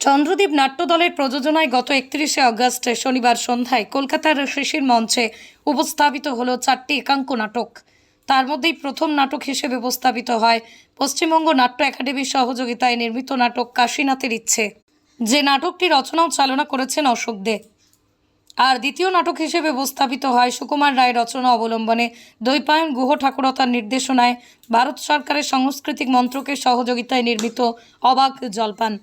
চন্দ্রদ্বীপ নাট্যদলের প্রযোজনায় গত একত্রিশে আগস্ট শনিবার সন্ধ্যায় কলকাতার শিশির মঞ্চে উপস্থাপিত হলো চারটি একাঙ্ক নাটক। তার মধ্যেই প্রথম নাটক হিসেবে উপস্থাপিত হয় পশ্চিমবঙ্গ নাট্য একাডেমির সহযোগিতায় নির্মিত নাটক কাশীনাথের ইচ্ছে। যে নাটকটি রচনা ও চালনা করেছেন অশোক দে। আর দ্বিতীয় নাটক হিসেবে উপস্থাপিত হয় সুকুমার রায় রচনা অবলম্বনে দৈপায়ন গুহ ঠাকুরতার নির্দেশনায় ভারত সরকারের সাংস্কৃতিক মন্ত্রকের সহযোগিতায় নির্মিত অবাক জলপান।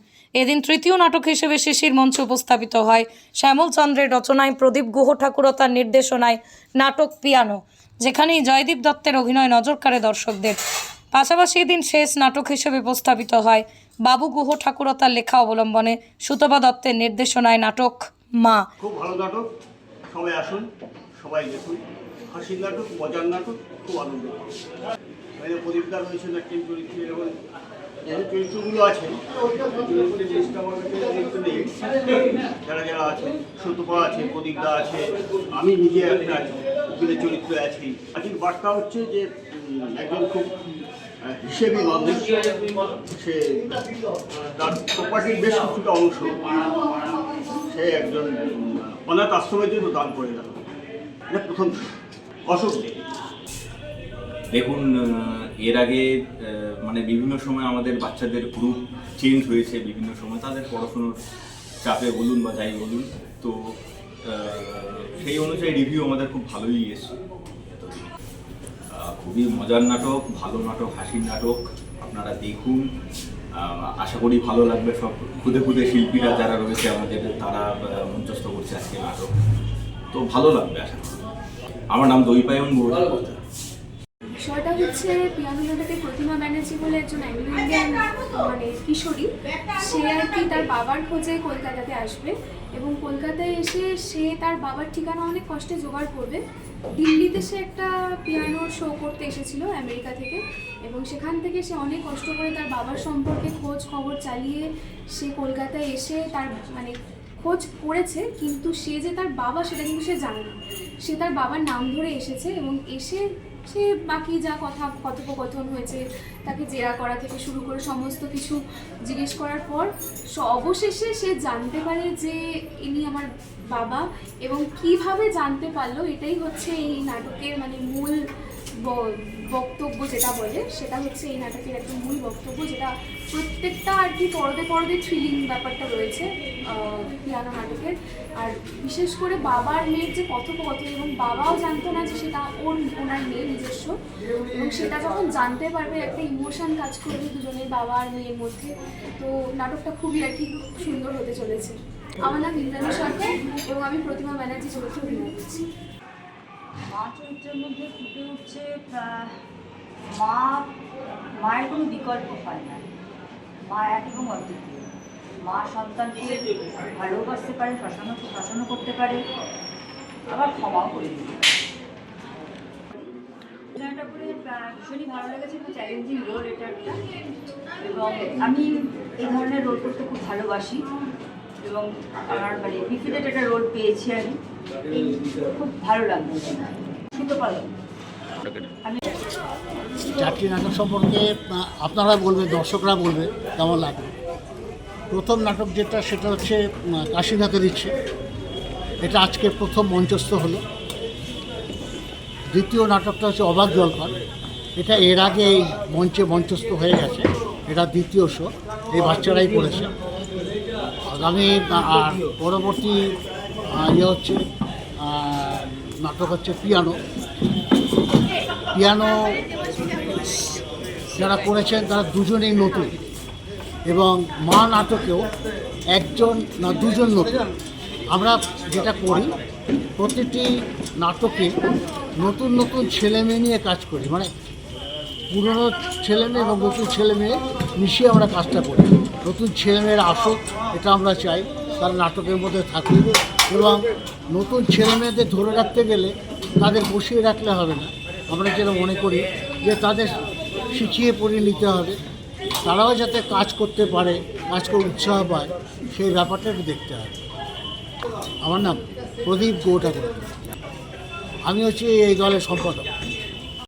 এদিন তৃতীয় নাটক হিসেবে শিশির মঞ্চে উপস্থাপিত হয়। শ্যামল চন্দ্রের রচনায় প্রদীপ গুহ ঠাকুরতার নির্দেশনায় নাটক পিয়ানো, যেখানেই জয়দীপ দত্তের অভিনয় নজর কাড়ে দর্শকদের। পাশাপাশি এদিন শেষ নাটক হিসেবে উপস্থাপিত হয় বাবু গুহ ঠাকুরতার লেখা অবলম্বনে সুতপা দত্তের নির্দেশনায় নাটক মা। খুব ভালো নাটক। সবাই আসুন, সবাই দেখুন। হাসির নাটক, মজার নাটক, খুব আনন্দ প্রদীপদার একটি চরিত্র এবং যে চরিত্রগুলো আছে। চরিত্রের জিনিসটা আমার চরিত্র যারা যারা আছে সুতপা আছে, প্রদীপদা আছে, আমি নিজে একটা উকিলের চরিত্র আছি। আজকের বার্তা হচ্ছে যে একজন খুব হিসেবি মানুষ। সে তার প্রপার্টির বেশ কিছুটা অংশ সে একজন অনাথ আশ্রমের জন্য দান করে গেল। প্রথম দে দেখুন এর আগে মানে বিভিন্ন সময় আমাদের বাচ্চাদের গ্রুপ চেঞ্জ হয়েছে বিভিন্ন সময়। তাদের পড়াশুনোর চাপে বলুন বা যাই বলুন, তো সেই অনুযায়ী রিভিউ আমাদের খুব ভালোই এসছে খুবই মজার নাটক, ভালো নাটক, হাসির নাটক, আপনারা দেখুন। আশা করি ভালো লাগবে সব খুদে খুদে শিল্পীরা যারা রয়েছে আমাদের, তারা মঞ্চস্থ করছে আজকে নাটক। তো ভালো লাগবে, আশা করি। আমার নাম দৈপায়ন গৌরব বিষয়টা হচ্ছে পিয়ানো নাটকে প্রতিমা ব্যানার্জি বলে একজন অ্যাংলো ইন্ডিয়ান মানে কিশোরী, সে আর কি তার বাবার খোঁজে কলকাতাতে আসবে এবং কলকাতায় এসে সে তার বাবার ঠিকানা অনেক কষ্টে জোগাড় করবে। দিল্লিতে সে একটা পিয়ানোর শো করতে এসেছিল আমেরিকা থেকে এবং সেখান থেকে সে অনেক কষ্ট করে তার বাবার সম্পর্কে খোঁজ খবর চালিয়ে সে কলকাতায় এসে তার মানে খোঁজ করেছে, কিন্তু সে যে তার বাবা সেটা কিন্তু সে জানে না। সে তার বাবার নাম ধরে এসেছে এবং এসে সে বাকি যা কথা, কথোপকথন হয়েছে, তাকে জেরা করা থেকে শুরু করে সমস্ত কিছু জিজ্ঞেস করার পর অবশেষে সে জানতে পারে যে ইনি আমার বাবা এবং কীভাবে জানতে পারল, এটাই হচ্ছে এই নাটকের মানে মূল বক্তব্য যেটা বলে, সেটা হচ্ছে এই নাটকের একটা মূল বক্তব্য, যেটা প্রত্যেকটা আর কি পরদে পরদে থ্রিলিং ব্যাপারটা রয়েছে পিয়ানো নাটকের। আর বিশেষ করে বাবার মেয়ের যে কথোপকথন, এবং বাবাও জানতো না যে সেটা ওর, ওনার মেয়ে নিজস্ব, এবং সেটা যখন জানতে পারবে, একটা ইমোশন কাজ করবে দুজনের বাবা আর মেয়ের মধ্যে। তো নাটকটা খুবই আর কি সুন্দর হতে চলেছে। আমার নাম ইন্দ্রাণী সরকার, এবং আমি প্রতিমা ব্যানার্জি চরিত্রে অভিনয় করছি। মা চরিত্রের মধ্যে ফুটে উঠছে মা মায়ের কোনো বিকল্প হয় না। মা এক এবং অদ্বিতীয় মা সন্তানকে ভালোবাসতে পারে শাসনও শাসনও করতে পারে আবার ক্ষমাও করে দিতে পারে। অভিনয়টা করে ভীষণই ভালো লেগেছে খুব চ্যালেঞ্জিং রোল এটা একটা। এবং আমি এই ধরনের রোল করতে খুব ভালোবাসি। এবং আমার মানে ডিফিটেড একটা রোল পেয়েছি আমি। চারটি নাটক সম্পর্কে আপনারা বলবেন দর্শকরা বলবে, কেমন লাগবে প্রথম নাটক যেটা, সেটা হচ্ছে কাশীনাথের ইচ্ছে। এটা আজকে প্রথম মঞ্চস্থ হলো। দ্বিতীয় নাটকটা হচ্ছে অবাক জলপান। এটা এর আগে এই মঞ্চে মঞ্চস্থ হয়ে গেছে। এটা দ্বিতীয় শো। এই বাচ্চারাই করেছে। আগামী আর পরবর্তী ইয়ে হচ্ছে নাটক হচ্ছে পিয়ানো। পিয়ানো যারা করেছেন, তারা দুজনেই নতুন। এবং মা নাটকেও একজন না দুজন নতুন। আমরা যেটা করি, প্রতিটি নাটকে নতুন নতুন ছেলে মেয়ে নিয়ে কাজ করি। মানে পুরনো ছেলে মেয়ে এবং নতুন ছেলে মেয়ে মিশিয়ে আমরা কাজটা করি। নতুন ছেলে মেয়েরা আসুক, এটা আমরা চাই। তারা নাটকের মধ্যে থাকুক এবং নতুন ছেলে মেয়েদের ধরে রাখতে গেলে তাদের বসিয়ে রাখলে হবে না। আমরা যেটা মনে করি যে তাদের শিখিয়ে পড়িয়ে নিতে হবে। তারাও যাতে কাজ করতে পারে, কাজ করে উৎসাহ পায়, সেই ব্যাপারটা দেখতে হবে। আমার নাম প্রদীপ গৌঠাকুর আমি হচ্ছি এই দলের সম্পাদক।